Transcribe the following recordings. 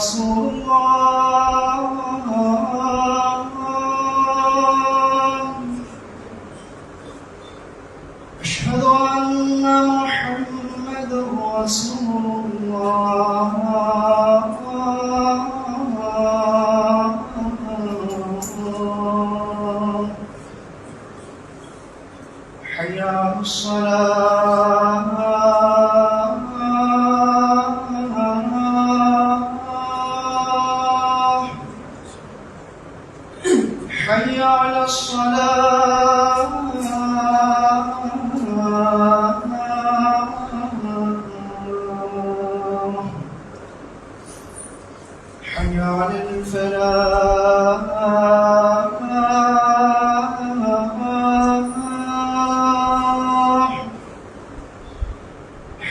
送我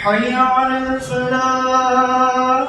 حي على الفلاح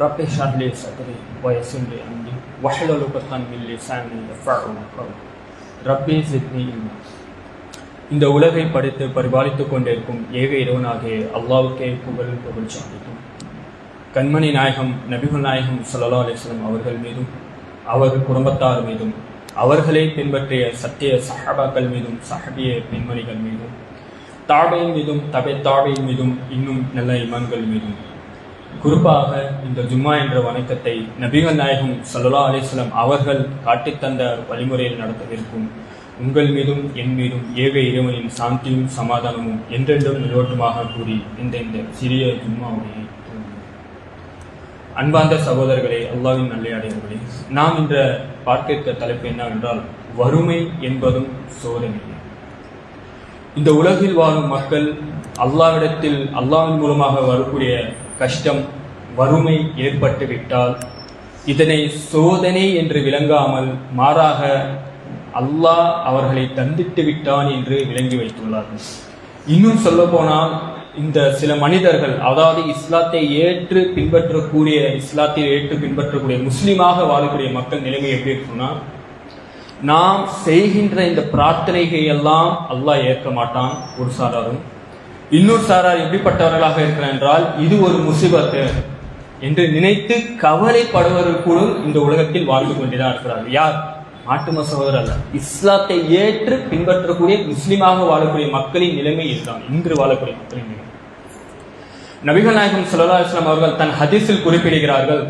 رب اشرح لي صدري ويسر لي امري واحلل عقدة من لساني يفقهوا قولي ரப்பி சித்னி இல்மா இந்த உலகை படைத்து பரிபாலித்துக் கொண்டிருக்கும் ஏக இறைவனாகிய அல்லாவுக்கே புகழ் புகழ் சாதிக்கும் கண்மணி நாயகம் நபிகள் நாயகம் ஸல்லல்லாஹு அலைஹி வஸல்லம் அவர்கள் மீதும் அவர் குடும்பத்தார் மீதும் அவர்களை பின்பற்றிய சத்திய சஹாபாக்கள் மீதும் சஹபிய பெண்மணிகள் மீதும் தாபையின் மீதும் தபை தாபையின் மீதும் இன்னும் நல்ல இமான்கள் மீதும் குறிப்பாக இந்த ஜும்மா என்ற வணக்கத்தை நபிகள் நாயகம் சல்லா அலிஸ்லாம் அவர்கள் காட்டித் தந்த வழிமுறையில் நடத்தவிருக்கும். உங்கள் மீதும் என் மீதும் ஏக இறைவனின் சாந்தியும் சமாதானமும் என்றென்றும் நிலவட்டுமாக கூறி இந்த இந்த சிறிய ஜும்மாவுடைய அன்பார்ந்த சகோதரர்களே அல்லாவின் நல்லையாடையவர்களே நாம் இன்ற பார்க்க தலைப்பு என்னவென்றால் வறுமை என்பதும் சோதனை இந்த உலகில் வாழும் மக்கள் அல்லாவிடத்தில் அல்லாவின் மூலமாக வரக்கூடிய கஷ்டம் வறுமை ஏற்பட்டு விட்டால் இதனை சோதனை என்று விளங்காமல் மாறாக அல்லாஹ் அவர்களை தந்திட்டு விட்டான் என்று விளங்கி வைத்துள்ளார்கள். இன்னும் சொல்ல போனால் இந்த சில மனிதர்கள் அதாவது இஸ்லாத்தை ஏற்று பின்பற்றக்கூடிய இஸ்லாத்தை ஏற்று பின்பற்றக்கூடிய முஸ்லீமாக வாழக்கூடிய மக்கள் நிலைமை எப்படி இருக்குன்னா நாம் செய்கின்ற இந்த பிரார்த்தனைகள் எல்லாம் அல்லாஹ் ஏற்க மாட்டான் ஒரு சாராரும் இன்னொரு சாரார் எப்படிப்பட்டவர்களாக இருக்கிறார் என்றால் இது ஒரு முசிபத்து. என்று நினைத்து கவலைப்படுவர்கள் கூட இந்த உலகத்தில் வாழ்ந்து கொண்டுதான் இருக்கிறார். யார்? மாட்டு மசோதர் அல்ல. இஸ்லாத்தை ஏற்று பின்பற்றக்கூடிய முஸ்லீமாக வாழக்கூடிய மக்களின் நிலைமை இதுதான். இன்று வாழக்கூடிய மக்களின் நிலைமை. நபிகள் நாயகம் ஸல்லல்லாஹு இஸ்லாம் அவர்கள் தன் ஹதீஸில் குறிப்பிடுகிறார்கள்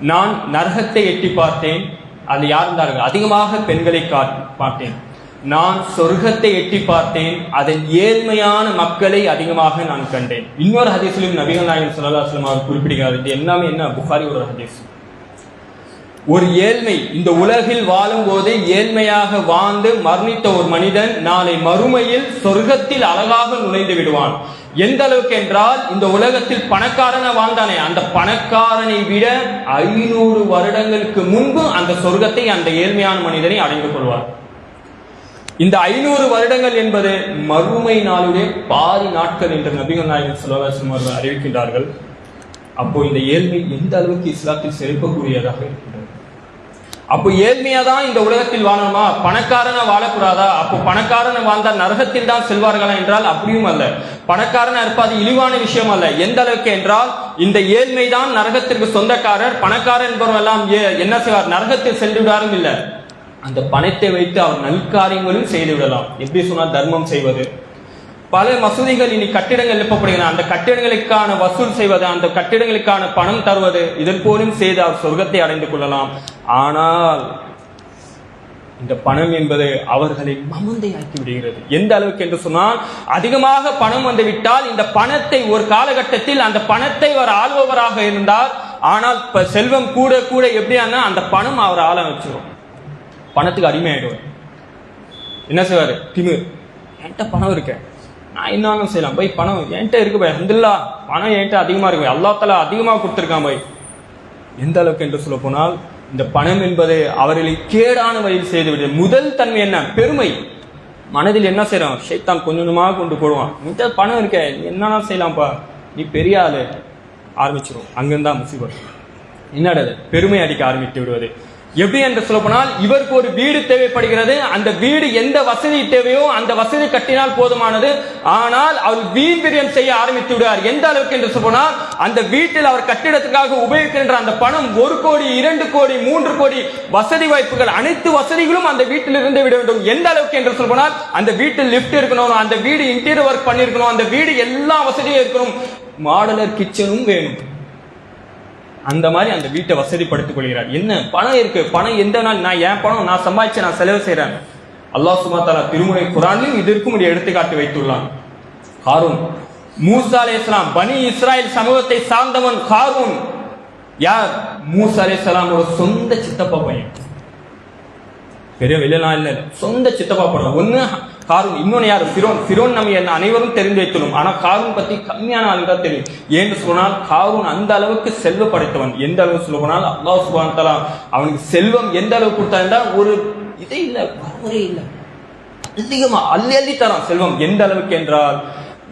நான் நரகத்தை எட்டி பார்த்தேன். அது யார் இருந்தார்கள்? அதிகமாக பெண்களை பார்த்தேன். நான் சொர்க்கத்தை எட்டி பார்த்தேன். அதன் ஏழ்மையான மக்களை அதிகமாக நான் கண்டேன். இன்னொரு ஹதீஸ்லையும் நபிகள் நாயகம் ஸல்லல்லாஹு அவர் குறிப்பிடுகிறார். இது எல்லாமே என்ன? புகாரி ஒரு ஹதீஸ். ஒரு ஏழ்மை இந்த உலகில் வாழும் போது ஏழ்மையாக வாழ்ந்து மரணித்த ஒரு மனிதன் நாளை மறுமையில் சொர்க்கத்தில் அழகாக நுழைந்து விடுவான். எந்த அளவுக்கு என்றால் இந்த உலகத்தில் பணக்காரனை வாழ்ந்தானே அந்த பணக்காரனை விட ஐநூறு வருடங்களுக்கு முன்பு அந்த சொர்க்கத்தை அந்த ஏழ்மையான மனிதனை அடைந்து கொள்வார் இந்த ஐநூறு வருடங்கள் என்பது மறுமை நாளுடைய பாதி நாட்கள் என்று நபிகள் நாயகன் ஸல்லல்லாஹு அவர்கள் அறிவிக்கின்றார்கள். அப்போ இந்த ஏழ்மை எந்த அளவுக்கு இஸ்லாத்தில் செழிக்கக்கூடியதாக இருக்கின்றது? அப்போ ஏழ்மையா தான் இந்த உலகத்தில் வாழணுமா? பணக்காரனை வாழக்கூடாதா? அப்போ பணக்காரனை வாழ்ந்தால் நரகத்தில் தான் செல்வார்களா என்றால் அப்படியும் அல்ல. பணக்காரனா இருப்பது இழிவான விஷயம் அல்ல. எந்த அளவுக்கு என்றால் இந்த ஏழ்மை தான் நரகத்திற்கு சொந்தக்காரர் பணக்காரர் என்பவரெல்லாம் ஏ- என்ன செய்வார்? நரகத்தில் சென்று விடாரும் இல்லை. அந்த பணத்தை வைத்து அவர் நல்காரியங்களும் செய்து விடலாம் எப்படி சொன்னால் தர்மம் செய்வது. பல மசூதிகள் இனி கட்டிடங்கள் எழுப்பப்படுகின்றன. அந்த கட்டிடங்களுக்கான வசூல் செய்வது அந்த கட்டிடங்களுக்கான பணம் தருவது இதன் போலும் செய்து அவர் சொர்க்கத்தை அடைந்து கொள்ளலாம். ஆனால் இந்த பணம் என்பது அவர்களை மமந்தையாக்கி விடுகிறது. எந்த அளவுக்கு என்று சொன்னால் அதிகமாக பணம் வந்துவிட்டால் இந்த பணத்தை ஒரு காலகட்டத்தில் அந்த பணத்தை அவர் ஆள்பவராக இருந்தார். ஆனால் செல்வம் கூட கூட எப்படியானா அந்த பணம் அவர் ஆள வச்சிடும் பணத்துக்கு அடிமையாயிடுவார் என்ன செய்வார்? திமிர். என்கிட்ட பணம் இருக்கு. நான் என்ன செய்யலாம். போய் பணம் என்கிட்ட இருக்கு போய். அல்ஹம்துலில்லாஹ் பணம் என்கிட்ட அதிகமாக இருக்கு போய். அதிகமாக கொடுத்துருக்கான் போய். எந்த அளவுக்கு என்று சொல்ல போனால் இந்த பணம் என்பது அவர்களை கேடான வழியில் செய்துவிடு முதல் தன்மை என்ன? பெருமை. மனதில் என்ன செய்யறோம் ஷைத்தான் கொஞ்சம் கொஞ்சமாக கொண்டு போடுவான். இந்த பணம் இருக்க. என்னன்னா செய்யலாம்ப்பா. நீ பெரிய ஆளு. ஆரம்பிச்சிடும் அங்கிருந்தா முசிபத் என்னடா இது? பெருமை அடிக்க ஆரம்பித்து விடுவது. எப்படி என்று சொல்ல போனால் இவருக்கு ஒரு வீடு தேவைப்படுகிறது. அந்த வீடு எந்த வசதி தேவையோ அந்த வசதி கட்டினால் போதுமானது. ஆனால் அவர் வீண் செய்ய ஆரம்பித்து விடுவார் எந்த அளவுக்கு என்று சொல்ல போனால் அந்த வீட்டில் அவர் கட்டிடத்துக்காக உபயோகிக்கின்ற அந்த பணம் ஒரு கோடி இரண்டு கோடி மூன்று கோடி வசதி வாய்ப்புகள் அனைத்து வசதிகளும் அந்த வீட்டில் இருந்து விட வேண்டும். எந்த அளவுக்கு என்று சொல்ல போனால் அந்த வீட்டில் லிஃப்ட் இருக்கணும் அந்த வீடு இன்டீரியர் ஒர்க் பண்ணிருக்கணும் அந்த வீடு எல்லா வசதியும் இருக்கணும். மாடலர் கிச்சனும் வேணும். அந்த மாதிரி அந்த வீட்டை வசதிப்படுத்திக் கொள்கிறார் என்ன? பணம் இருக்கு. பணம் எந்த நாள்? நான் என் பணம் நான் சம்பாதிச்சு நான் செலவு செய்யறேன் அல்லாஹ் சுமாத்தாலா திருமுறை குரானிலும் இதற்கும் ஒரு எடுத்துக்காட்டு வைத்துள்ளான். ஹாரூன். மூசா இஸ்லாம் பனி இஸ்ராயல் சமூகத்தை சார்ந்தவன் ஹாரூன். யார்? மூசா ஒரு சொந்த சித்தப்பா பையன். பெரிய வெளியெல்லாம் இல்லை சொந்த சித்தப்பா படம். ஒன்று காரூன் இன்னொன்று யார்? ஃபிரோன். ஃபிரோன் நம்ம என்ன அனைவரும் தெரிந்து வைத்துள்ளோம். ஆனால் காரூன் பற்றி கம்மியான ஆளுங்க தெரியும். ஏன்னு சொன்னால் காரூன் அந்த அளவுக்கு செல்வ படைத்தவன். எந்த அளவு சொல்ல போனால் அல்லாஹ் சுபான் வ அவனுக்கு செல்வம் எந்த அளவுக்கு கொடுத்தா ஒரு இதே இல்லை வரமுறை இல்லை. அதிகமாக அள்ளி அள்ளி தரான் செல்வம். எந்த அளவுக்கு என்றால்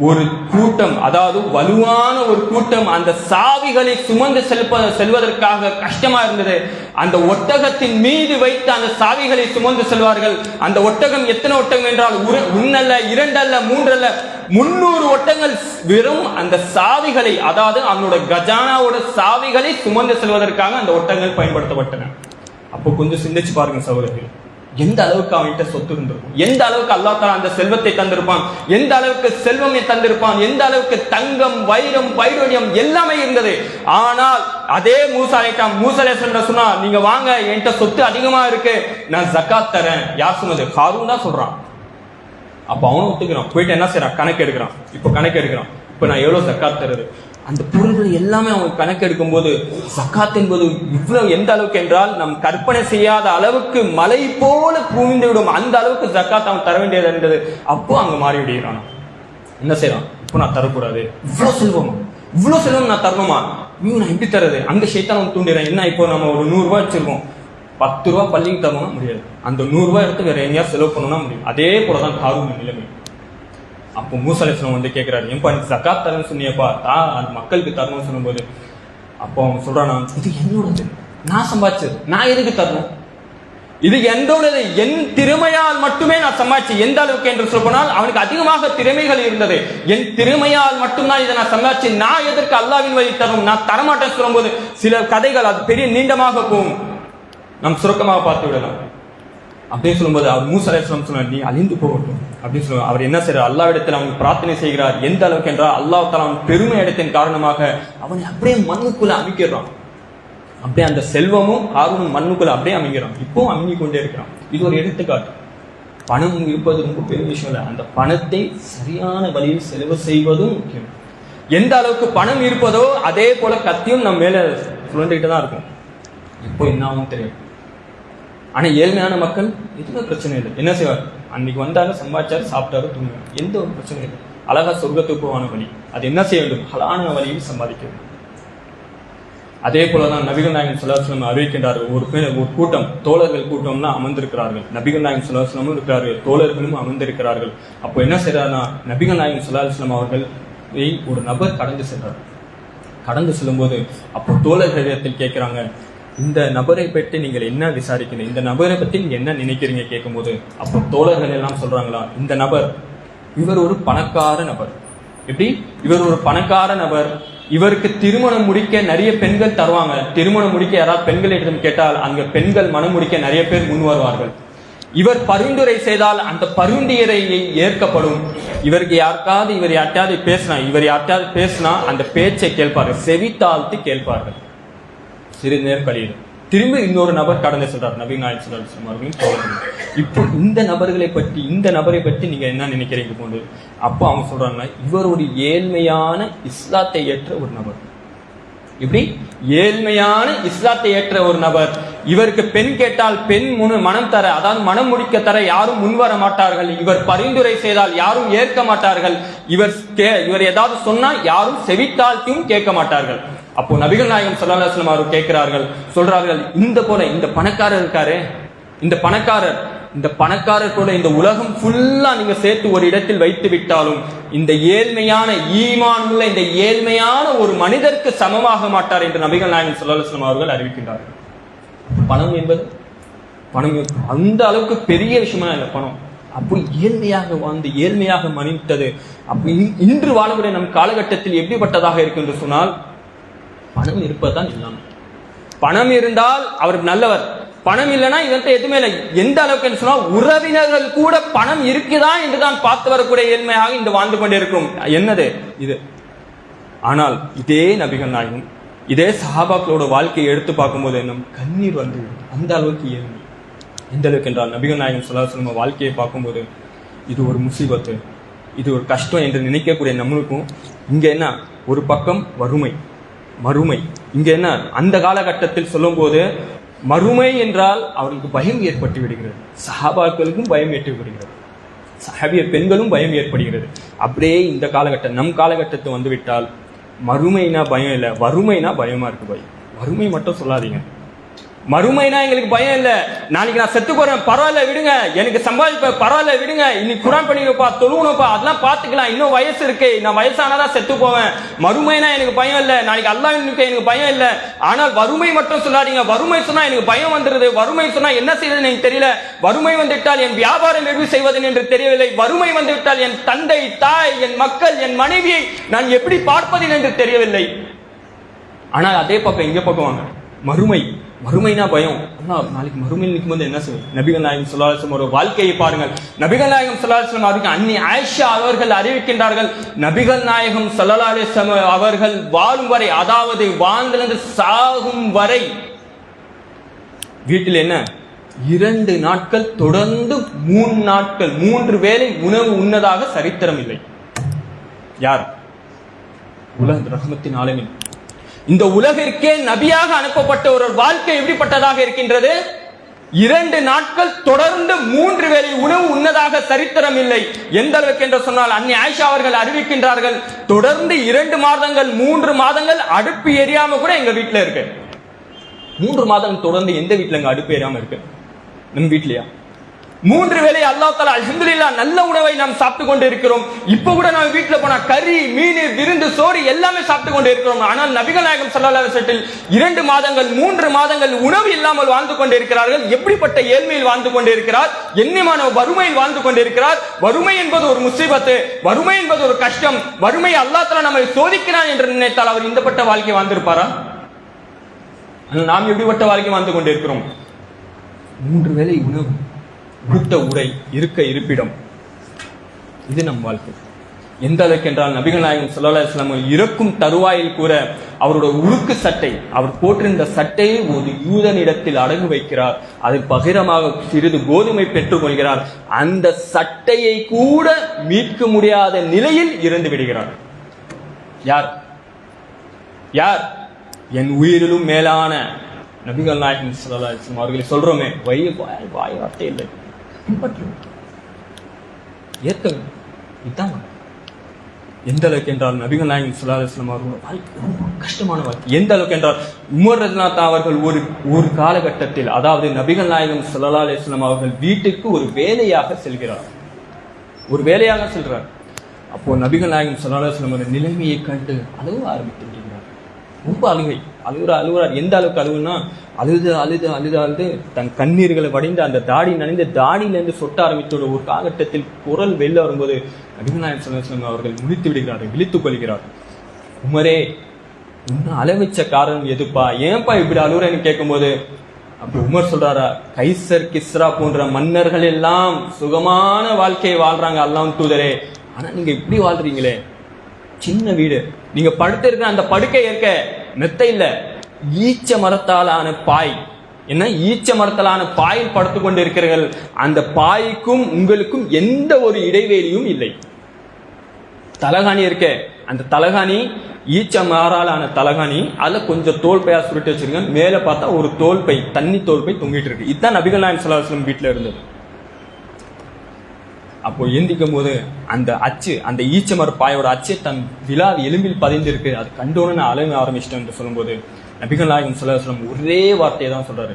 ஒரு கூட்டம் அதாவது வலுவான ஒரு கூட்டம் அந்த சாவிகளை சுமந்து செல்ப செல்வதற்காக கஷ்டமா இருந்தது. அந்த ஒட்டகத்தின் மீது வைத்து அந்த சாவிகளை சுமந்து செல்வார்கள். அந்த ஒட்டகம் எத்தனை ஒட்டகம் என்றால் ஒரு- ஒன்னல்ல இரண்டல்ல மூன்றல்ல முன்னூறு ஒட்டங்கள் வெறும் அந்த சாவிகளை அதாவது அவனோட கஜானாவோட சாவிகளை சுமந்து செல்வதற்காக அந்த ஒட்டங்கள் பயன்படுத்தப்பட்டன. அப்போ கொஞ்சம் சிந்திச்சு பாருங்க சகோதரர்கள். எந்த அளவுக்கு அவன்கிட்ட சொத்து இருந்திருக்கும்? எந்த அளவுக்கு அல்லாஹ் தஆலா அந்த செல்வத்தை தந்திருப்பான்? எந்த அளவுக்கு செல்வமே தந்திருப்பான்? எந்த அளவுக்கு தங்கம் வைரம் வைடூரியம் எல்லாமே இருந்தது. ஆனால் அதே மூசாலேட்டான் அலைட்டாம் சொன்னா நீங்க வாங்க என்கிட்ட சொத்து அதிகமா இருக்கு நான் ஜக்காத் தரேன். யார் சொன்னது? ஹாரூன் தான் சொல்றான். அப்ப அவனும் ஒத்துக்கிறான். போயிட்டு என்ன செய்யறான்? கணக்கு எடுக்கிறான். இப்போ கணக்கு எடுக்கிறான். இப்போ நான் எவ்வளவு ஜக்காத் தருது அந்த பொருள்கள் எல்லாமே அவன் கணக்கெடுக்கும் போது சக்காத் என்பது இவ்வளவு எந்த அளவுக்கு என்றால் நம் கற்பனை செய்யாத அளவுக்கு மலை போல குவிந்து விடும் அந்த அளவுக்கு ஜக்காத் அவன் தர வேண்டியது என்றது அப்போ அங்க மாறி விடுகிறான் என்ன செய்யறான்? இப்போ நான் தரக்கூடாது. இவ்வளவு செல்வமா? இவ்வளவு செல்வம் நான் தரணுமா? ஐயோ நான் எப்படி தரது அங்க சைத்தான் தூண்டிடுறேன். என்ன இப்போ நம்ம ஒரு நூறு ரூபாய் வச்சிருக்கோம். பத்து ரூபா பள்ளிக்கு தரணும்னா முடியாது. அந்த நூறு ரூபாய் எடுத்து வேற எங்கேயாவது செலவு பண்ணணும்னா முடியும். அதே போல தான் காரும் நிலைமை. அப்போ மூசலேசனம் வந்து கேட்குறாரு ஏன்பா நீ ஜக்காத் தரேன்னு சொன்னியப்பா. தா அந்த மக்களுக்கு தரணும்னு சொல்லும்போது அப்போ அவன் சொல்கிறான் இது என்னோடது. நான் சம்பாதிச்சது. நான் எதுக்கு தரணும்? இது என்னோடது. என் திறமையால் மட்டுமே நான் சம்பாதிச்சு எந்த அளவுக்கு என்று சொல்ல போனால் அவனுக்கு அதிகமாக திறமைகள் இருந்தது. என் திறமையால் மட்டும்தான் இதை நான் சம்பாதிச்சு நான் எதற்கு அல்லாவின் வழி தரும் நான் தரமாட்டேன் சொல்லும்போது சில கதைகள் அது பெரிய நீண்டமாக போகும். நம் சுருக்கமாக பார்த்து விடலாம். அப்படின்னு சொல்லும்போது அவர் மூசா சொன்னார் நீ அழிந்து போகட்டும். அப்படின்னு சொல்லுவாங்க. அவர் என்ன செய்யறார் அல்லாவிடத்தில் அவன் பிரார்த்தனை செய்கிறார். எந்த அளவுக்கு என்றால் அல்லாஹ் தஆலா அவன் பெருமை இடத்தின் காரணமாக அவனை அப்படியே மண்ணுக்குள்ள அமைக்கிறான். அப்படியே அந்த செல்வமும் ஆர்வமும் மண்ணுக்குள்ள அப்படியே அமைக்கிறான். இப்போ அமுங்கி கொண்டே இருக்கிறான். இது ஒரு எடுத்துக்காட்டு. பணம் இருப்பது ரொம்ப பெரிய விஷயம் இல்லை. அந்த பணத்தை சரியான வழியில் செலவு செய்வதும் முக்கியம். எந்த அளவுக்கு பணம் இருப்பதோ அதே போல கத்தியும் நம்ம மேல சுழண்டுகிட்டு தான் இருக்கும். எப்போ என்ன ஆகும் தெரியும் ஆனா ஏழ்மையான மக்கள் எதுவுமே பிரச்சனை இல்லை? என்ன செய்வார்? அன்னைக்கு வந்தாங்க சம்பாதிச்சாரு சாப்பிட்டாரு தூங்குவார். எந்த ஒரு பிரச்சனையும் இல்லை. அழகா சொர்க்கத்துக்கு போவான வழி. அது என்ன செய்ய வேண்டும்? ஹலான வழியில் சம்பாதிக்க வேண்டும் அதே போலதான் நபிகள் நாயகம் சுல்லாஸ்லம் அறிவிக்கின்றார்கள். ஒரு பேர் ஒரு கூட்டம் தோழர்கள் கூட்டம்னா அமர்ந்திருக்கிறார்கள். நபிகள் நாயகம் சுல்லாஸ்லமும் இருக்கிறார்கள். தோழர்களும் அமர்ந்திருக்கிறார்கள். அப்போ என்ன செய்றாருன்னா நபிகள் நாயகம் சுல்லாஸ்லம் அவர்கள் ஒரு நபர் கடந்து சென்றார் கடந்து செல்லும்போது அப்போ தோழர்களிடத்தில் கேட்கிறாங்க இந்த நபரை பற்றி நீங்கள் என்ன விசாரிக்கிறீங்க இந்த நபரை பற்றி என்ன நினைக்கிறீங்க கேட்கும்போது அப்போ தோழர்கள் எல்லாம் சொல்கிறாங்களா இந்த நபர் இவர் ஒரு பணக்கார நபர். எப்படி? இவர் ஒரு பணக்கார நபர். இவருக்கு திருமணம் முடிக்க நிறைய பெண்கள் தருவாங்க. திருமணம் முடிக்க யாராவது பெண்களிடம் கேட்டால் அங்க பெண்கள் மனம் முடிக்க நிறைய பேர் முன் வருவார்கள். இவர் பரிந்துரை செய்தால் அந்த பரிந்துரை ஏற்கப்படும். இவருக்கு யாருக்காவது இவர் யார்ட்டையாவது பேசினா இவர் யார்ட்டையாவது பேசினா அந்த பேச்சை கேட்பார்கள். செவி தாழ்த்தி கேட்பார்கள். சிறிது நேரம் கழியுது திரும்ப இன்னொரு நபர் கடந்து செல்றார் நபீன் நாயக் சுல்லாஸ்லாம் அவர்களும் இப்போ இந்த நபர்களை பற்றி இந்த நபரை பற்றி நீங்க என்ன நினைக்கிறீங்க போன்று அப்போ அவங்க சொல்றாங்க இவர் ஒரு ஏழ்மையான இஸ்லாத்தை ஏற்ற ஒரு நபர். இப்படி ஏழ்மையான இஸ்லாத்தை ஏற்ற ஒரு நபர். இவருக்கு பெண் கேட்டால் பெண் முனு மனம் தர அதாவது மனம் முடிக்க தர யாரும் முன்வர மாட்டார்கள். இவர் பரிந்துரை செய்தால் யாரும் ஏற்க மாட்டார்கள். இவர் கே- இவர் ஏதாவது சொன்னால் யாரும் செவித்தாழ்த்தியும் கேட்க மாட்டார்கள். அப்போ நபிகள் நாயகம் ஸல்லல்லாஹு அவர் கேட்கிறார்கள் சொல்றார்கள் இந்த போல இந்த பணக்காரர் இருக்காரே இந்த பணக்காரர் இந்த பணக்காரர் கூட இந்த உலகம் ஃபுல்லா நீங்க சேர்த்து ஒரு இடத்தில் வைத்து விட்டாலும் இந்த ஏழ்மையான ஈமான் உள்ள இந்த ஏழ்மையான ஒரு மனிதருக்கு சமமாக மாட்டார் என்று நபிகள் நாயகம் ஸல்லல்லாஹு அவர்கள் அறிவிக்கின்றார்கள். பணம் என்பது பணம் அந்த அளவுக்கு பெரிய விஷயமா இல்லை பணம். அப்படி ஏழ்மையாக வாழ்ந்து ஏழ்மையாக மணித்தது அப்படி இன்று வாழக்கூடிய நம் காலகட்டத்தில் எப்படிப்பட்டதாக இருக்கு என்று சொன்னால் பணம் இருப்பதுதான் எல்லாம் பணம் இருந்தால் அவர் நல்லவர். பணம் இல்லைன்னா இதற்கு எதுவுமே இல்லை. எந்த அளவுக்கு என்று சொன்னால் உறவினர்கள் கூட பணம் இருக்குதா என்று தான் பார்த்து வரக்கூடிய ஏழ்மையாக இன்று வாழ்ந்து கொண்டிருக்கிறோம் என்னது? இது. ஆனால் இதே நபிகள் நாயகம் இதே சஹாபாக்களோட வாழ்க்கையை எடுத்து பார்க்கும்போது நம் கண்ணீர் வந்து அந்த அளவுக்கு ஏழ்மை எந்த அளவுக்கு என்றால் நபிகள் நாயகம் சொல்லாசலம் வாழ்க்கையை பார்க்கும்போது இது ஒரு முசீபத்து இது ஒரு கஷ்டம் என்று நினைக்கக்கூடிய நம்மளுக்கும் இங்கே என்ன? ஒரு பக்கம் வறுமை. மறுமை. இங்கே என்ன? அந்த காலகட்டத்தில் சொல்லும்போது மறுமை என்றால் அவர்களுக்கு பயம் ஏற்பட்டு விடுகிறது. சஹாபாக்களுக்கும் பயம் ஏற்பட்டு விடுகிறது. சஹாபிய பெண்களும் பயம் ஏற்படுகிறது. அப்படியே இந்த காலகட்டம் நம் காலகட்டத்தை வந்துவிட்டால் மறுமைனா பயம் இல்லை வறுமைனா பயமாக இருக்கு பயம் வறுமை மட்டும் சொல்லாதீங்க. மறுமைனா எங்களுக்கு பயம் இல்ல. நாளைக்கு நான் செத்து போறேன். பரவாயில்ல விடுங்க. எனக்கு சம்பாதிப்ப பரவாயில்ல விடுங்க. இன்னைக்கு குரான் பண்ணிருப்பா தொழுவணும்ப்பா அதெல்லாம் பாத்துக்கலாம் இன்னும் வயசு இருக்கு. நான் வயசானாதான் செத்து போவேன். மறுமைனா எனக்கு பயம் இல்ல. நாளைக்கு அல்லாஹ் எனக்கு பயம் இல்ல. ஆனால் வறுமை மட்டும் சொல்லாதீங்க. வறுமை சொன்னா எனக்கு பயம் வந்துருது. வறுமை சொன்னா என்ன செய்யறது எனக்கு தெரியல. வறுமை வந்துவிட்டால் என் வியாபாரம் எப்படி செய்வது என்று தெரியவில்லை. வறுமை வந்துவிட்டால் என் தந்தை தாய் என் மக்கள் என் மனைவியை நான் எப்படி பார்ப்பது என்று தெரியவில்லை. ஆனால் அதே பக்கம் இங்க பக்கம் வாங்க. மறுமை. மறுமைனா பயம். ஆனால் நாளைக்கு மறுமையில் நிற்கும்போது என்ன செய்யும் நபிகள் நாயகம் சொல்லாசம் ஒரு வாழ்க்கையை பாருங்கள். நபிகள் நாயகம் சொல்லாசம் அவருக்கு அன்னி ஆயிஷா அவர்கள் அறிவிக்கின்றார்கள். நபிகள் நாயகம் சல்லல்லாஹு அவர்கள் வாழும் வரை அதாவது வாழ்ந்திருந்து சாகும் வரை வீட்டில் என்ன? இரண்டு நாட்கள் தொடர்ந்து மூணு நாட்கள் மூன்று வேளை உணவு உண்ணதாக சரித்திரம் இல்லை. யார்? உலக ரகமத்தின் ஆளுமை இந்த உலகிற்கே நபியாக அனுப்பப்பட்ட ஒரு வாழ்க்கை எப்படிப்பட்டதாக இருக்கின்றது? இரண்டு நாட்கள் தொடர்ந்து மூன்று வேளை உணவு உண்ணதாக சரித்திரம் இல்லை. எந்த அளவுக்கு என்று சொன்னால் அன்னி ஆயிஷா அவர்கள் அறிவிக்கின்றார்கள் தொடர்ந்து இரண்டு மாதங்கள் மூன்று மாதங்கள் அடுப்பு எரியாம கூட எங்க வீட்டுல இருக்கு. மூன்று மாதம் தொடர்ந்து எந்த வீட்டுல எங்க அடுப்பு எரியாம இருக்கு? நம்ம வீட்லயா? மூன்று வேளை அல்லாஹ் தலா அல்ஹம்துலில்லாஹ் நல்ல உணவை நாம் சாப்பிட்டு கொண்டு இருக்கிறோம் இப்ப கூட நாம் வீட்டுல போனா கறி மீன் விருந்து சோறு எல்லாமே சாப்பிட்டு கொண்டு இருக்கிறோம் ஆனால் நபிகள் நாயகம் சல்லா அலைஹி இரண்டு மாதங்கள் மூன்று மாதங்கள் உணவு இல்லாமல் வாழ்ந்து கொண்டிருக்கிறார்கள். எப்படிப்பட்ட ஏழ்மையில் வாழ்ந்து கொண்டிருக்கிறார்? என்னமான வறுமையில் வாழ்ந்து கொண்டிருக்கிறார்? வறுமை என்பது ஒரு முசீபத்து வறுமை என்பது ஒரு கஷ்டம். வறுமை அல்லாஹ் தலா நம்மை சோதிக்கிறான் என்று நினைத்தால் அவர் இந்தப்பட்ட வாழ்க்கை வாழ்ந்திருப்பாரா? நாம் எப்படிப்பட்ட வாழ்க்கை வாழ்ந்து கொண்டிருக்கிறோம்? மூன்று வேலை உணவு. உடுத்த உடை இருக்க இருப்பிடம். இது நம் வாழ்க்கை. எந்த அளவுக்கு என்றால் நபிகள் நாயகம் ஸல்லல்லாஹு இறக்கும் தருவாயில் கூட அவரோட உருக்கு சட்டை அவர் போட்டிருந்த சட்டையை ஒரு யூதனிடத்தில் அடகு வைக்கிறார். அதில் பகிரமாக சிறிது கோதுமை பெற்றுக் கொள்கிறார். அந்த சட்டையை கூட மீட்க முடியாத நிலையில் இருந்து விடுகிறார். யார்? யார்? என் உயிரிலும் மேலான நபிகள் நாயகம் ஸல்லல்லாஹு அலைஹி அவர்களை சொல்றோமே. வை வாய் வார்த்தை இல்லை. பின்பற்றும் ஏற்க வேண்டும் இதுதான் எந்த அளவுக்கு என்றால் நபிகள் நாயகம் ஸல்லல்லாஹு அவர்களோட வாழ்க்கை ரொம்ப கஷ்டமான வாழ்க்கை. எந்த அளவுக்கு என்றால் உமர் ரஜினாத் அவர்கள் ஒரு ஒரு காலகட்டத்தில் அதாவது நபிகள் நாயகம் சுல்லா அலிஸ்லாம் அவர்கள் வீட்டுக்கு ஒரு வேலையாக செல்கிறார். ஒரு வேலையாக செல்றார். அப்போ நபிகள் நாயகம் சுல்லா அலைஹி நிலைமையை கண்டு அளவு ஆரம்பித்து ரொம்ப அழுகை. அழுகுற அழுகுறார் எந்த அளவுக்கு அழுகுனா அழுது அழுது அழுது அழுது தன் கண்ணீர்களை வடிந்து அந்த தாடி நனைந்த தாடியிலிருந்து சொட்ட ஆரம்பித்தோட ஒரு காலகட்டத்தில் குரல் வெளில வரும்போது நபிகள் நாயகம் அவர்கள் முடித்து விடுகிறார்கள் விழித்துக் கொள்கிறார். உமரே உன்னை அளவிச்ச காரணம் எதுப்பா? ஏன்பா இப்படி அழுகுறேன்னு கேட்கும்போது அப்படி உமர் சொல்றாரா கைசர் கிஸ்ரா போன்ற மன்னர்கள் எல்லாம் சுகமான வாழ்க்கையை வாழ்றாங்க அல்லாம் தூதரே. ஆனா நீங்க இப்படி வாழ்றீங்களே? சின்ன வீடு. நீங்க படுத்திருக்கிற அந்த படுக்கை இருக்க மெத்த இல்ல. ஈச்ச மரத்தாலான பாய். என்ன? ஈச்ச மரத்தாலான பாயில் படுத்து கொண்டு இருக்கிறீர்கள் அந்த பாய்க்கும் உங்களுக்கும் எந்த ஒரு இடைவெளியும் இல்லை. தலகாணி இருக்க. அந்த தலகாணி ஈச்ச மாறாலான தலகாணி அதில் கொஞ்சம் தோல் பையாக சுருட்டி வச்சிருக்கேன் மேலே பார்த்தா ஒரு தோல் பை தண்ணி தோல் பை தொங்கிட்டு இருக்கு. இதுதான் நபிகள் நாயன் ஸல்லல்லாஹு வீட்டில் இருந்தது. அப்போ எந்திக்கும் போது அந்த அச்சு அந்த ஈச்சமர் பாயோட அச்சு தன் விழா எலும்பில் பதிந்திருக்கு. அது கண்டோன்னு நான் அலைய ஆரம்பிச்சிட்டேன் என்று சொல்லும்போது நபிகள் நாயகம் ஸல்லல்லாஹு அலைஹி ஒரே வார்த்தையை தான் சொல்றாரு.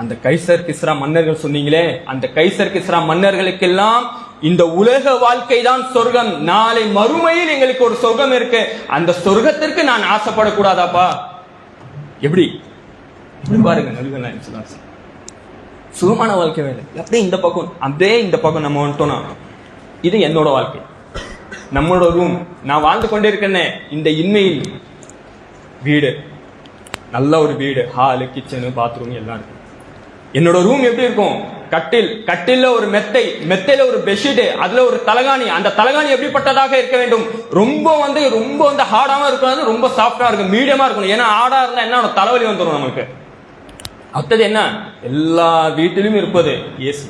அந்த கைசர் கிஸ்ரா மன்னர்கள் சொன்னீங்களே அந்த கைசர் கிஸ்ரா மன்னர்களுக்கெல்லாம் இந்த உலக வாழ்க்கை தான் சொர்க்கம். நாளை மறுமையில் எங்களுக்கு ஒரு சொர்க்கம் இருக்கு. அந்த சொர்க்கத்திற்கு நான் ஆசைப்படக்கூடாதாப்பா? எப்படி? பாருங்க நபிகள் நாயகம் ஸல்லல்லாஹு சுகமான வாழ்க்கை வேலை. அப்படியே இந்த பக்கம் அப்படியே இந்த பக்கம் நம்ம வந்துட்டோம்னா இது என்னோட வாழ்க்கை. நம்மளோட ரூம் நான் வாழ்ந்து கொண்டே இருக்கேனே இந்த இன்மையில் வீடு. நல்ல ஒரு வீடு. ஹாலு கிச்சனு பாத்ரூம் எல்லாம் இருக்கு. என்னோட ரூம் எப்படி இருக்கும்? கட்டில் கட்டில ஒரு மெத்தை மெத்தையில ஒரு பெட்ஷீட் அதுல ஒரு தலகாணி. அந்த தலகாணி எப்படிப்பட்டதாக இருக்க வேண்டும்? ரொம்ப வந்து ரொம்ப வந்து ஹார்டாம இருக்கணும் ரொம்ப சாஃப்டா இருக்கும் மீடியமா இருக்கணும். ஏன்னா ஹார்டா இருந்தா என்ன தலைவலி வந்துடும் நமக்கு அடுத்தது என்ன? எல்லா வீட்டிலும் இருப்பது ஏசி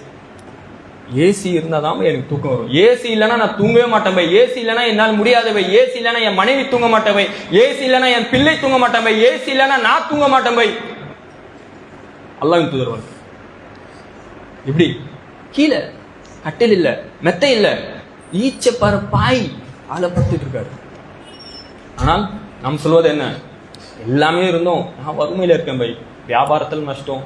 ஏசி இருந்தால் தான் எனக்கு தூக்கம் வரும். ஏசி இல்லைன்னா நான் தூங்கவே மாட்டேன் பை. ஏசி இல்லைன்னா என்னால் முடியாதவை பை. ஏசி இல்லைன்னா என் மனைவி தூங்க மாட்டேன் பை. ஏசி இல்லைன்னா என் பிள்ளை தூங்க மாட்டேன் பை. ஏசி இல்லைன்னா நான் தூங்க மாட்டேன் பை. அல்லாஹ் தூதர்வான் எப்படி? கீழே. கட்டில் இல்லை. மெத்தை இல்லை. ஈச்ச பர பாய். ஆளை இருக்காரு. ஆனால் நாம் சொல்வது என்ன? எல்லாமே இருந்தோம். நான் வறுமையில் இருக்கேன் பை. வியாபாரத்தில் நஷ்டம்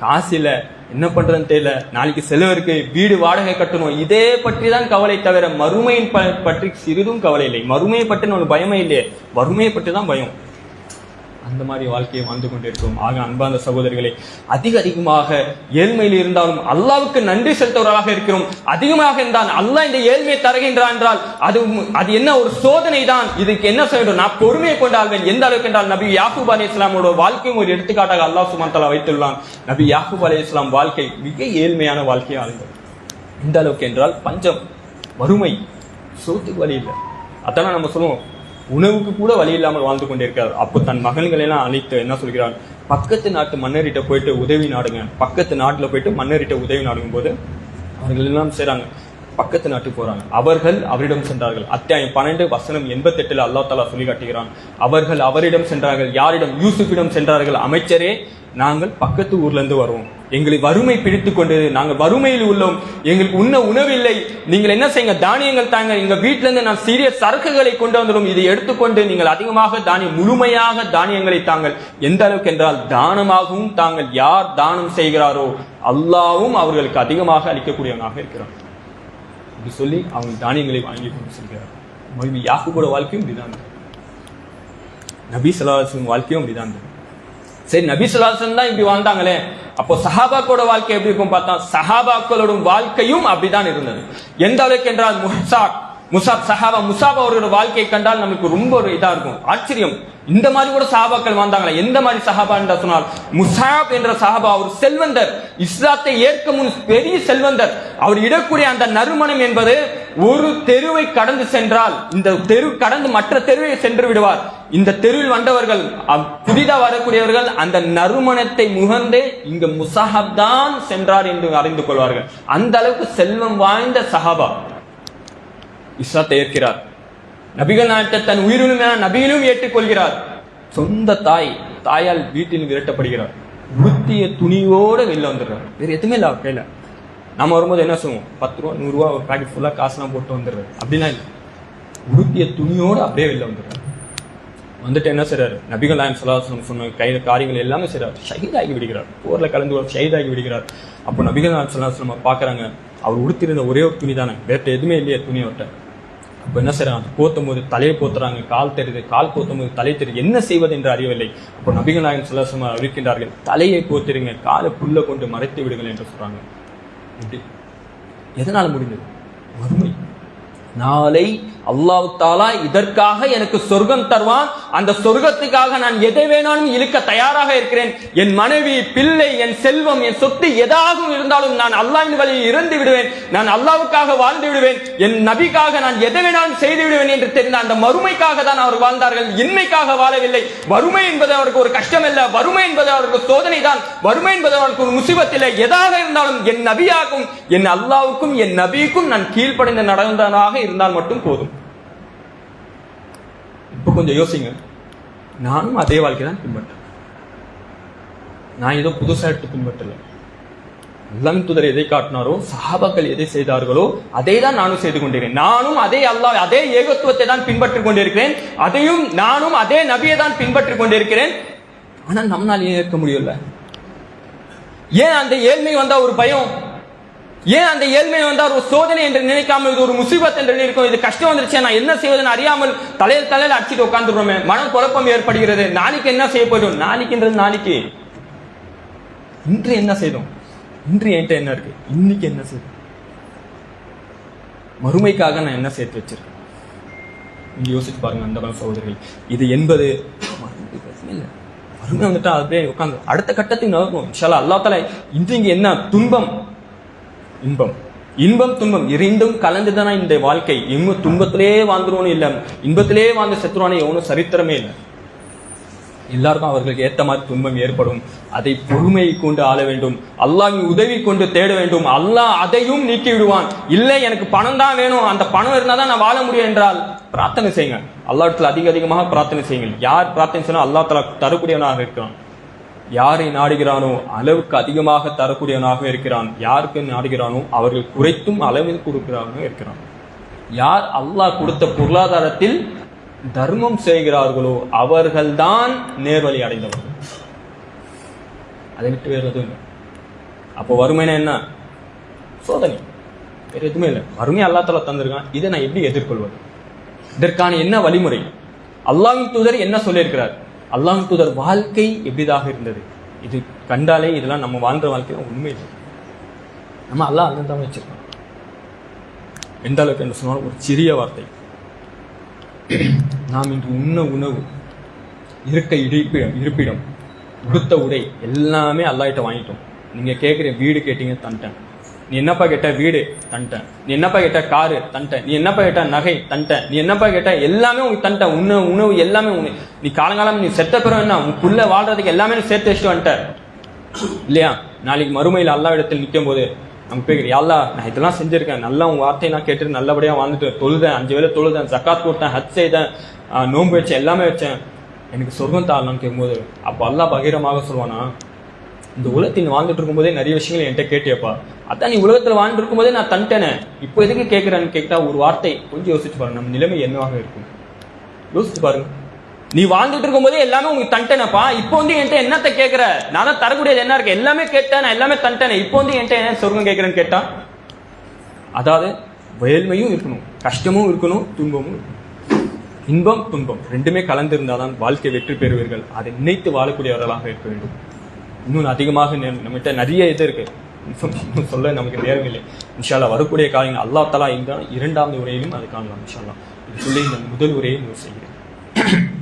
காசு இல்லை என்ன பண்ணுறதுன்னு தெரியல. நாளைக்கு செலவு இருக்கு வீடு வாடகை கட்டணும். இதே பற்றி தான் கவலை தவிர மறுமையின் ப- பற்றி சிறிதும் கவலை இல்லை. மறுமையை பற்றி நம்மளுக்கு பயமே இல்லையே. வறுமையை பற்றி தான் பயம். அந்த மாதிரி வாழ்க்கையை வாழ்ந்து கொண்டிருக்கிறோம் ஆக அன்பார்ந்த சகோதரிகளை அதிக அதிகமாக ஏழ்மையில் இருந்தாலும் அல்லாவுக்கு நன்றி செலுத்தவர்களாக இருக்கிறோம். அதிகமாக இருந்தால் அல்லாஹ் இந்த ஏழ்மையை தருகின்றான் என்றால் அது அது என்ன ஒரு சோதனை தான் இதுக்கு என்ன செய்ய நான் பொறுமையை கொண்டாள்வேன் எந்த அளவுக்கு என்றால் நபி யாஹூப் அலி இஸ்லாமோட வாழ்க்கையும் ஒரு எடுத்துக்காட்டாக அல்லாஹ் சுமந்தலா வைத்துள்ளான். நபி யாஹூப் அலி இஸ்லாம் வாழ்க்கை மிக ஏழ்மையான வாழ்க்கையை இருந்தது எந்த அளவுக்கு என்றால் பஞ்சம் வறுமை சோத்துக்கு வழி இல்லை. அதெல்லாம் நம்ம சொல்லுவோம். உணவுக்கு கூட வழி இல்லாமல் வாழ்ந்து கொண்டிருக்கிறார். அப்போ தன் மகன்களை எல்லாம் அழைத்து என்ன சொல்கிறார்? பக்கத்து நாட்டு மன்னர்கிட்ட போயிட்டு உதவி நாடுங்க. பக்கத்து நாட்டில் போயிட்டு மன்னர்கிட்ட உதவி நாடுங்கும் போது அவர்கள் எல்லாம் செய்கிறாங்க பக்கத்து நாட்டுக்கு போறாங்க. அவர்கள் அவரிடம் சென்றார்கள். அத்தியாயம் பன்னெண்டு வசனம் எண்பத்தெட்டில் அல்லாஹ் தாலா சொல்லி காட்டுகிறான். அவர்கள் அவரிடம் சென்றார்கள். யாரிடம்? யூசுஃபிடம் சென்றார்கள். அமைச்சரே நாங்கள் பக்கத்து ஊர்லேருந்து வருவோம். எங்களை வறுமை பிடித்து கொண்டது நாங்கள் வறுமையில் உள்ளோம். எங்களுக்கு உண்ண உணவில்லை. நீங்கள் என்ன செய்யுங்க? தானியங்கள் தாங்க. எங்க வீட்ல இருந்து நான் சிறிய சரக்குகளை கொண்டு வந்துடும் இதை எடுத்துக்கொண்டு நீங்கள் அதிகமாக தானியம் முழுமையாக தானியங்களை தாங்கள். எந்த அளவுக்கு என்றால் தானமாகவும் தாங்கள் யார் தானம் செய்கிறாரோ அல்லாவும் அவர்களுக்கு அதிகமாக அளிக்கக்கூடியவனாக இருக்கிறார் இப்படி சொல்லி அவங்க தானியங்களை வாங்கி கொண்டு செல்கிறார் மொழி கூட வாழ்க்கையும் இப்படிதான். நபி சலாஹம் வாழ்க்கையும் இப்படிதான். இருந்தது. சரி நபி தான் இப்படி வாழ்ந்தாங்களே. அப்போ சஹாபாக்களோட வாழ்க்கை எப்படி இருக்கும் பார்த்தா சஹாபாக்களோட வாழ்க்கையும் அப்படிதான் இருந்தது. எந்த அளவுக்கு என்றால் முசாப் முசாப் சஹாபா முசாப் அவர்களோட வாழ்க்கையை கண்டால் நமக்கு ரொம்ப ஒரு இதா இருக்கும். ஆச்சரியம். இந்த மாதிரி கூட சஹாபாக்கள் வாழ்ந்தாங்களே. எந்த மாதிரி சஹாபா என்று சொன்னால் முசாப் என்ற சஹாபா ஒரு செல்வந்தர். இஸ்லாத்தை ஏற்க முன் பெரிய செல்வந்தர். அவர் இடக்கூடிய அந்த நறுமணம் என்பது ஒரு தெருவை கடந்து சென்றால் இந்த தெரு கடந்து மற்ற தெருவை சென்று விடுவார். இந்த தெருவில் வந்தவர்கள் அவ்- புதிதா வரக்கூடியவர்கள் அந்த நறுமணத்தை முகந்தே இங்கு முசாஹப் தான் சென்றார் என்று அறிந்து கொள்வார்கள். அந்த அளவுக்கு செல்வம் வாய்ந்த சஹாபா. இஸ்லாத்தை ஏற்கிறார் நபிகள் நாயகத்தை தன் உயிரினும் நபியிலும் ஏற்றுக்கொள்கிறார். சொந்த தாய் தாயால் வீட்டில் விரட்டப்படுகிறார். உடுத்திய துணியோட வெளில வந்துடுறார். வேறு எதுவுமே இல்லை கையில். நம்ம வரும்போது என்ன சொல்லுவோம்? பத்து ரூபா நூறுரூவா ஒரு பேக்கெட் ஃபுல்லாக காசுலாம் போட்டு வந்துடுறாரு அப்படிலாம் இல்லை. உடுத்திய துணியோடு அப்படியே வெளில வந்துடுறாரு வந்துட்டு என்ன செய்றாரு? நபிகள் நாயம் சலாஹம் சொன்ன கையில காரியங்கள் எல்லாமே செய்கிறார் ஷஹீதாகி விடுகிறார். போரில் கலந்து கொண்டு ஷஹீதாகி விடுகிறார். அப்போ நபிகள் நாயம் சலாஹம் பார்க்குறாங்க அவர் உடுத்திருந்த ஒரே ஒரு துணி தானே வேற எதுவுமே இல்லையே துணி அவர்கிட்ட. அப்போ என்ன செய்றாங்க? போத்தும் போது தலையை போத்துறாங்க கால் தெரியுது கால் போத்தும் போது தலை தெரியுது. என்ன செய்வது என்று அறியவில்லை. அப்போ நபிகள் நாயகம் சலாசமாக இருக்கின்றார்கள் தலையை போத்திருங்க காலை புல்ல கொண்டு மறைத்து விடுங்கள் என்று சொல்கிறாங்க இப்படி எதனால் முடிந்தது? வறுமை நாளை அல்லாஹ் தாலா இதற்காக எனக்கு சொர்க்கம் தருவான். அந்த சொர்க்கத்துக்காக நான் எதை வேணாலும் இழுக்க தயாராக இருக்கிறேன். என் மனைவி பிள்ளை என் செல்வம் என் சொத்து எதாகவும் இருந்தாலும் நான் அல்லாவின் வழியில் இறந்து விடுவேன். நான் அல்லாவுக்காக வாழ்ந்து விடுவேன். என் நபிக்காக நான் எதை வேணாலும் செய்து விடுவேன் என்று தெரிந்த அந்த மறுமைக்காக தான் அவர் வாழ்ந்தார்கள். இன்மைக்காக வாழவில்லை. வறுமை என்பது அவருக்கு ஒரு கஷ்டம் அல்ல வறுமை என்பது அவருக்கு சோதனை தான் வறுமை என்பது அவருக்கு ஒரு முசிபத்தில் எதாக இருந்தாலும் என் நபியாகும் என் அல்லாவுக்கும் என் நபிக்கும் நான் கீழ்ப்படைந்து நடந்தனாக இருந்தால் மட்டும் போதும். இப்போ கொஞ்சம் யோசிங்க. நானும் அதே வாழ்க்கை தான் பின்பற்றேன். நான் ஏதோ புதுசாக எடுத்து பின்பற்றல. அல்லாஹ்வின் துதர் எதை காட்டினாரோ சஹாபாக்கள் எதை செய்தார்களோ அதை தான் நானும் செய்து கொண்டிருக்கிறேன். நானும் அதே அல்லாஹ் அதே ஏகத்துவத்தை தான் பின்பற்றிக் கொண்டிருக்கிறேன். அதையும் நானும் அதே நபியை தான் பின்பற்றிக் கொண்டிருக்கிறேன். ஆனால் நம்மளால் ஏன் இருக்க முடியல? ஏன் அந்த ஏழ்மை வந்தா ஒரு பயம்? ஏன் அந்த ஏழ்மை வந்தால் ஒரு சோதனை என்று நினைக்காமல் இது ஒரு முசீபத் என்று நினைக்கும்? இது கஷ்டம் வந்துருச்சு. நான் என்ன செய்வதுன்னு அறியாமல் தலையில் தலையில் அடிச்சிட்டு உட்காந்துருமே மன குழப்பம் ஏற்படுகிறது. நாளைக்கு என்ன செய்ய போயிடும் நாளைக்குன்றது நாளைக்கு. இன்று என்ன செய்தோம்? இன்று என்கிட்ட என்ன இருக்கு? இன்னைக்கு என்ன செய்தோம்? மறுமைக்காக நான் என்ன சேர்த்து வச்சிருக்கேன்? நீங்க யோசிச்சு பாருங்க அந்த கால சகோதரிகள் இது என்பது பிரச்சனை இல்லை மறுமை வந்துட்டா அப்படியே உட்காந்து அடுத்த கட்டத்துக்கு நகரும் இன்ஷால்லா அல்லா தலை இன்று இங்க என்ன? துன்பம். இன்பம். இன்பம் துன்பம். இரண்டும் கலந்துதானா இந்த வாழ்க்கை? இன்ப துன்பத்திலே வாழ்ந்துருவோன்னு இல்லை இன்பத்திலே வாழ்ந்து செத்துருவானே எவனும் சரித்திரமே இல்லை. எல்லாருக்கும் அவர்களுக்கு ஏற்ற மாதிரி துன்பம் ஏற்படும். அதை பொறுமையை கொண்டு ஆள வேண்டும். அல்லாவின் உதவி கொண்டு தேட வேண்டும். அல்லாஹ் அதையும் நீக்கி விடுவான். இல்லை எனக்கு பணம் தான் வேணும். அந்த பணம் இருந்தால் தான் நான் வாழ முடியும் என்றால் பிரார்த்தனை செய்யுங்க. அல்லாஹ்விடத்தில் அதிக அதிகமாக பிரார்த்தனை செய்யுங்கள். யார் பிரார்த்தனை செய்யணும் அல்லாஹ் தலா தரக்கூடியவனாக இருக்கிறான். யாரை நாடுகிறானோ அளவுக்கு அதிகமாக தரக்கூடியவனாக இருக்கிறான். யாருக்கு நாடுகிறானோ அவர்கள் குறைத்தும் அளவில் கொடுக்கிறானோ இருக்கிறான். யார் அல்லாஹ் கொடுத்த பொருளாதாரத்தில் தர்மம் செய்கிறார்களோ அவர்கள்தான் நேர்வழி அடைந்தவர்கள். அதை விட்டு வேறு எதுவும் இல்லை. அப்போ வறுமைனா என்ன? சோதனை. வேறு எதுவுமே இல்லை. வறுமை அல்லா தலா தந்திருக்கான். இதை நான் எப்படி எதிர்கொள்வது? இதற்கான என்ன வழிமுறை? அல்லாஹ்வின் தூதர் என்ன சொல்லியிருக்கிறார்? அல்லாங் தூதர் வாழ்க்கை எப்படிதாக இருந்தது? இது கண்டாலே இதெல்லாம் நம்ம வாழ்ற வாழ்க்கையில உண்மை இல்லை நம்ம அல்லாஹ் அல்ல தான் வச்சிருக்கோம். எந்த அளவுக்கு என்று சொன்னால் ஒரு சிறிய வார்த்தை. நாம் இன்று உண்ண உணவு இருக்க இருப்பிடம் இருப்பிடம் உடுத்த உடை எல்லாமே அல்லாயிட்ட வாங்கிட்டோம். நீங்கள் கேட்குற வீடு கேட்டீங்க தந்துட்டேன். நீ என்னப்பா கேட்ட வீடு? தன்ட்டேன் நீ என்னப்பா கேட்ட காரு? தன்ட்டேன் நீ என்னப்பா கேட்ட நகை? தன்ட்டேன் நீ என்னப்பா கேட்ட எல்லாமே உனக்கு தன்ட்டேன் உணவு உணவு எல்லாமே உனக்கு. நீ காலங்காலம் நீ செத்த பிறகு என்ன? உனக்குள்ள வாழ்றதுக்கு எல்லாமே நீ சேர்த்து வச்சுட்டு வந்துட்ட. இல்லையா? நாளைக்கு மறுமையில் அல்லா இடத்தில் நிற்கும் போது நம்ம போய்க்கிறேன் அல்லா நான் இதெல்லாம் செஞ்சிருக்கேன். நல்லா உன் வார்த்தையை நான் கேட்டுட்டு நல்லபடியாக வாழ்ந்துட்டு தொழுதேன். அஞ்சு வேளை தொழுதேன். ஜக்காத் கொடுத்தேன் ஹஜ் செய்தேன். நோன்பு வச்சேன். எல்லாமே வச்சேன். எனக்கு சொர்க்கம் தாரலாம்னு கேட்கும்போது அப்போ எல்லாம் பகிரமாக சொல்லுவானா இந்த உலகத்தில் நீ வாழ்ந்துட்டு இருக்கும்போதே நிறைய விஷயங்கள் என்கிட்ட கேட்டியப்பா. அதான் நீ உலகத்தில் வாழ்ந்துட்டு இருக்கும்போதே நான் தந்துட்டேனே இப்போ எதுக்கு கேட்குறேன்னு கேட்டா ஒரு வார்த்தை கொஞ்சம் யோசிச்சு பாருங்க. நம்ம நிலைமை என்னவாக இருக்கும்? யோசிச்சு பாருங்க. நீ வாழ்ந்துட்டு இருக்கும்போதே எல்லாமே உங்களுக்கு தண்டனப்பா. இப்போ வந்து என்கிட்ட என்னத்தை கேட்குற நான் தான் தரக்கூடியது என்ன இருக்கு? எல்லாமே கேட்டேன் நான் எல்லாமே தண்டனை. இப்போ வந்து என்கிட்ட என்ன சொர்க்கம் கேட்குறேன்னு கேட்டா? அதாவது வேல்மையும் இருக்கணும். கஷ்டமும் இருக்கணும் துன்பமும் இருக்கணும். இன்பம் துன்பம். ரெண்டுமே கலந்திருந்தாதான் வாழ்க்கை வெற்றி பெறுவீர்கள். அதை நினைத்து வாழக்கூடியவர்களாக இருக்க வேண்டும். இன்னும் அதிகமாக நம்மகிட்ட நிறைய இது இருக்கு. சொல்ல நமக்கு நேரம் இல்லை இன்ஷால்லா வரக்கூடிய காலங்கள் அல்லா தலா இந்த இரண்டாவது உரையிலும் அது காணலாம் இன்ஷால்லா இது சொல்லி இந்த முதல் உரையை நிறைவு செய்கிறேன்.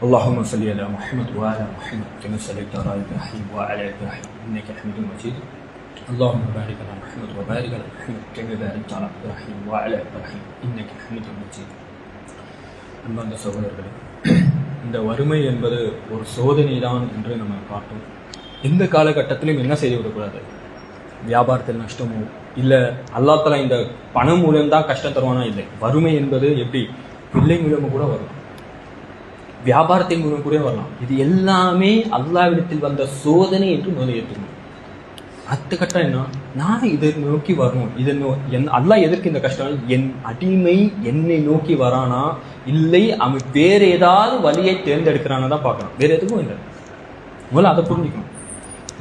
اللهم صل على محمد وعلى محمد كما صليت على ابراهيم وعلى ابراهيم انك حميد مجيد اللهم بارك على محمد وبارك على محمد كما باركت على ابراهيم وعلى ابراهيم انك حميد مجيد அன்பார்ந்த சகோதரர்களே இந்த வறுமை என்பது ஒரு சோதனை தான் என்று நம்ம பார்த்தோம் எந்த காலகட்டத்திலும் என்ன செய்து விடக்கூடாது வியாபாரத்தில் நஷ்டமோ இல்லை அல்லாத்தலா இந்த பணம் மூலம் தான் கஷ்டம் தருவானா இல்லை வறுமை என்பது எப்படி பிள்ளை மூலமும் கூட வரலாம் வியாபாரத்தை மூலம் கூட வரலாம். இது எல்லாமே அல்லாவிடத்தில் வந்த சோதனை என்று முதல் ஏற்றுக்கணும். அடுத்த கட்டம் என்ன? நான் இதை நோக்கி வரணும். இதை நோ என் அல்லா எதற்கு இந்த கஷ்டம்? என் அடிமை என்னை நோக்கி வரானா? இல்லை அவன் வேற ஏதாவது வழியை தேர்ந்தெடுக்கிறானா தான் பார்க்கணும். வேற எதுவும் இல்லை. முதல்ல அதை புரிஞ்சுக்கணும்.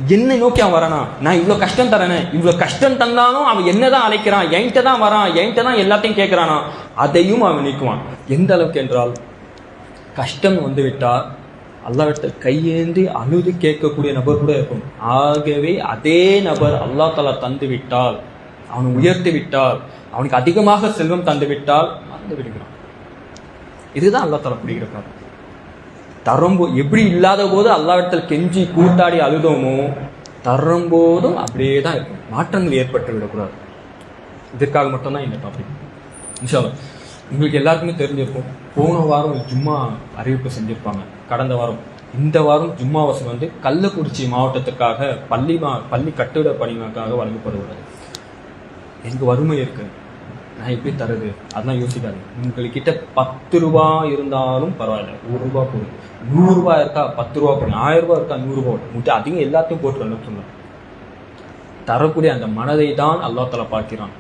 என்னை நோக்கி அவன் வரானா? நான் இவ்வளோ கஷ்டம் தரேனே. இவ்வளோ கஷ்டம் தந்தாலும் அவன் என்னதான் அழைக்கிறான்? என்கிட்ட தான் வரான்? என்கிட்ட தான் எல்லாத்தையும் கேட்குறானா? அதையும் அவன் நீக்குவான். எந்த அளவுக்கு என்றால் கஷ்டம் வந்துவிட்டால் அல்லாவிட்ட கையேந்தி அழுது கேட்கக்கூடிய நபர் கூட இருக்கும். ஆகவே அதே நபர் அல்லாஹ் தலா தந்து விட்டால் அவனை உயர்த்தி விட்டால் அவனுக்கு அதிகமாக செல்வம் தந்து விட்டால் மறந்து விடுகிறான். இதுதான் அல்லா தலா பிடிக்கிறார் தரும்போ எப்படி இல்லாத போது அல்லாவிடத்தில் கெஞ்சி கூட்டாடி அழுதோமோ தரும்போதும் அப்படியே தான் இருக்கும். மாற்றங்கள் ஏற்பட்டு விடக்கூடாது. இதற்காக மட்டும்தான் இந்த டாபிக் இன்ஷால்லா உங்களுக்கு எல்லாருக்குமே தெரிஞ்சிருக்கும். போன வாரம் ஜும்மா அறிவிப்பு செஞ்சிருப்பாங்க. கடந்த வாரம். இந்த வாரம் ஜும்மா வசதி வந்து கள்ளக்குறிச்சி மாவட்டத்துக்காக பள்ளி மா பள்ளி கட்டிட பணிகளுக்காக வழங்கப்படுகிறது. எனக்கு வறுமை இருக்கு. நான் எப்படி தருது அதெல்லாம் யோசிக்காது உங்கள்கிட்ட பத்து ரூபா இருந்தாலும் பரவாயில்ல. ஒரு ரூபா போதும் நூறு இருக்கா? பத்து ரூபா போடுங்க ஆயிரம் ரூபா இருக்கா? நூறு ரூபாய் அதிகம் எல்லாத்தையும் போட்டு சொல்லுங்க தரக்கூடிய அந்த மனதை தான் அல்லா தலா பார்க்கிறான்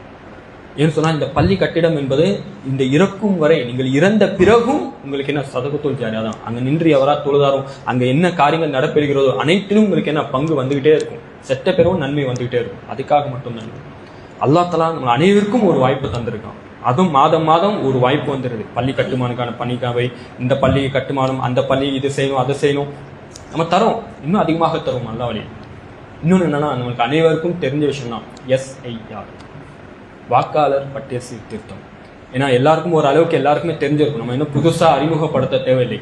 ஏன்னு சொன்னா இந்த பள்ளி கட்டிடம் என்பது இந்த இறக்கும் வரை நீங்கள் இறந்த பிறகும் உங்களுக்கு என்ன சதகத்தோல் ஜாரியா தான். அங்க நின்று எவரா தொழுதாரும் அங்க என்ன காரியங்கள் நடைபெறுகிறதோ அனைத்திலும் உங்களுக்கு என்ன பங்கு வந்துகிட்டே இருக்கும். செட்ட பிறகும் நன்மை வந்துகிட்டே இருக்கும். அதுக்காக மட்டும் தான். அல்லா தலா நம்ம அனைவருக்கும் ஒரு வாய்ப்பு தந்திருக்கான். அதுவும் மாதம் மாதம் ஒரு வாய்ப்பு வந்துடுது பள்ளி கட்டுமானுக்கான பணிக்காவை இந்த பள்ளி கட்டுமானம் அந்த பள்ளி இது செய்யணும் அதை செய்யணும். நம்ம தரோம். இன்னும் அதிகமாக தரும் நல்ல வழி இன்னொன்று என்னன்னா நம்மளுக்கு அனைவருக்கும் தெரிஞ்ச விஷயம் தான் எஸ்ஐஆர் வாக்காளர் பட்டியல் சீர்திருத்தம். ஏன்னா எல்லாருக்கும் ஒரு அளவுக்கு எல்லாருக்குமே தெரிஞ்சிருக்கும். நம்ம இன்னும் புதுசாக அறிமுகப்படுத்த தேவையில்லை.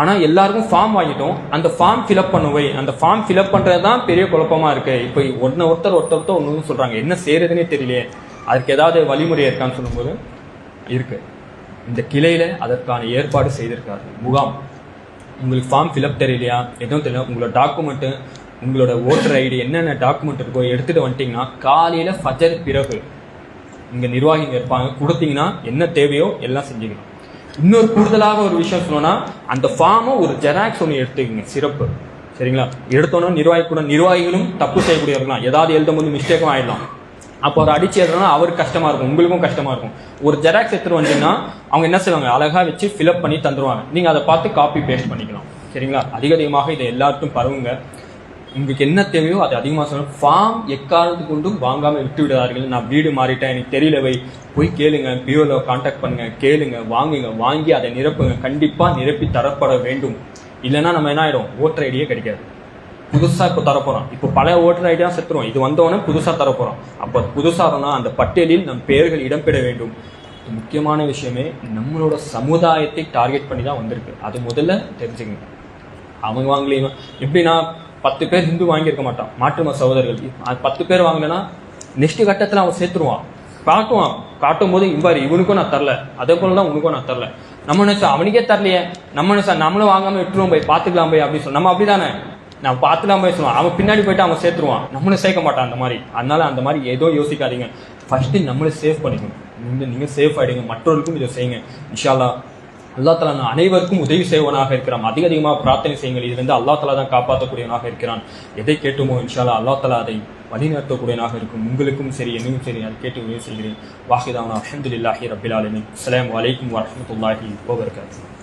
ஆனால் எல்லாருக்கும் ஃபார்ம் வாங்கிட்டோம். அந்த ஃபார்ம் ஃபில்அப் பண்ணுவை அந்த ஃபார்ம் ஃபில்அப் பண்ணுறது தான் பெரிய குழப்பமாக இருக்குது இப்போ ஒன்று ஒருத்தர் ஒருத்தர் ஒன்று சொல்கிறாங்க என்ன செய்கிறதுனே தெரியலையே. அதுக்கு ஏதாவது வழிமுறை இருக்கான்னு சொல்லும்போது இருக்கு. இந்த கிளையில் அதற்கான ஏற்பாடு செய்திருக்காரு. முகாம். உங்களுக்கு ஃபார்ம் ஃபில்அப் தெரியலையா? எதுவும் தெரியல. உங்களோட டாக்குமெண்ட்டு உங்களோட ஓட்டர் ஐடி என்னென்ன டாக்குமெண்ட் இருக்கோ எடுத்துகிட்டு வந்துட்டிங்கன்னா காலையில் ஃபஜர் பிறகு இங்கே நிர்வாகிங்க இருப்பாங்க. கொடுத்தீங்கன்னா என்ன தேவையோ எல்லாம் செஞ்சுக்கணும். இன்னொரு கூடுதலாக ஒரு விஷயம் சொன்னோன்னா அந்த ஃபார்மை ஒரு ஜெராக்ஸ் ஒன்று எடுத்துக்கோங்க. சிறப்பு. சரிங்களா? எடுத்தோன்னா நிர்வாகி கூட நிர்வாகிகளும் தப்பு செய்யக்கூடியவர்களாம் ஏதாவது எழுதும் போது மிஸ்டேக்கும் ஆயிடலாம். அப்போ அவர் அடிச்சு எழுதுனா அவருக்கு கஷ்டமா இருக்கும். உங்களுக்கும் கஷ்டமா இருக்கும். ஒரு ஜெராக்ஸ் எடுத்துட்டு வந்தீங்கன்னா அவங்க என்ன செய்வாங்க? அழகா வச்சு ஃபில்அப் பண்ணி தந்துருவாங்க. நீங்க அதை பார்த்து காப்பி பேஸ்ட் பண்ணிக்கலாம். சரிங்களா? அதிக அதிகமாக இதை எல்லாருக்கும் பரவுங்க. உங்களுக்கு என்ன தேவையோ அது அதிகமாக சொல்லணும். ஃபார்ம் எக்காரணத்து கொண்டும் வாங்காமல் விட்டு விடாதார்கள் நான் வீடு மாறிட்டேன் எனக்கு தெரியலவை போய் கேளுங்க பிஓல காண்டாக்ட் பண்ணுங்கள் கேளுங்க வாங்குங்க வாங்கி அதை நிரப்புங்க. கண்டிப்பாக நிரப்பி தரப்பட வேண்டும். இல்லைன்னா நம்ம என்ன ஆகிடும் ஓட்டர் ஐடியே கிடைக்காது. புதுசாக இப்போ தரப்போகிறோம் இப்போ பல ஓட்டர் ஐடியா செத்துரும். இது வந்தவொடனே புதுசாக தரப்போகிறோம் அப்போ புதுசாக அந்த பட்டியலில் நம் பெயர்கள் இடம்பெற வேண்டும். முக்கியமான விஷயமே. நம்மளோட சமுதாயத்தை டார்கெட் பண்ணி தான் வந்திருக்கு. அது முதல்ல தெரிஞ்சுங்க அவங்க வாங்கலையும் எப்படின்னா பத்து பேர் ஹிந்து வாங்கியிருக்க மாட்டான். மாற்று மத சகோதரர்கள். பத்து பேர் வாங்கினா நெக்ஸ்ட் கட்டத்தில் அவன் சேர்த்துருவான். காட்டுவான். காட்டும் போது இவ்வாறு இவனுக்கும் நான் தரல. அதே போல தான் உனக்கும் நான் தரல. நம்ம நினைச்சா அவனுக்கே தரலையே. நம்ம நினைச்சா நம்மளும் வாங்காம விட்டுருவோம் போய் பார்த்துக்கலாம் போய் அப்படின்னு சொல்லி நம்ம அப்படிதானே? நான் பார்த்துலாம் போய் சொல்லுவான். அவன் பின்னாடி போயிட்டு அவன் சேர்த்துருவான். நம்மளும் சேர்க்க மாட்டான் அந்த மாதிரி. அதனால அந்த மாதிரி ஏதோ யோசிக்காதீங்க. ஃபர்ஸ்ட் நம்மளும் சேவ் பண்ணிக்கணும். நீங்கள் நீங்க சேஃப் ஆயிடுங்க. மற்றவர்களுக்கும் இதை செய்யுங்க. இன்ஷால்லா அல்லா தலா நான் அனைவருக்கும் உதவி செய்வனாக இருக்கிறான். அதிக அதிகமாக பிரார்த்தனை செய்யுங்கள். இதிலிருந்து அல்லா தலா தான் காப்பாற்றக்கூடியவனாக இருக்கிறான். எதை கேட்டுமோ இன்ஷாலா அல்லா தலா அதை வழிநடத்தக்கூடியவனாக இருக்கும். உங்களுக்கும் சரி என்னும் சரி அதை கேட்டு உதவி செய்கிறேன். வாஹிதானா அஹமதுல்லாஹி ரபிலாலின் ஆலமின். அஸ்லாம் வலைக்கம் வரமத்துல்லாஹி வபர்காத்து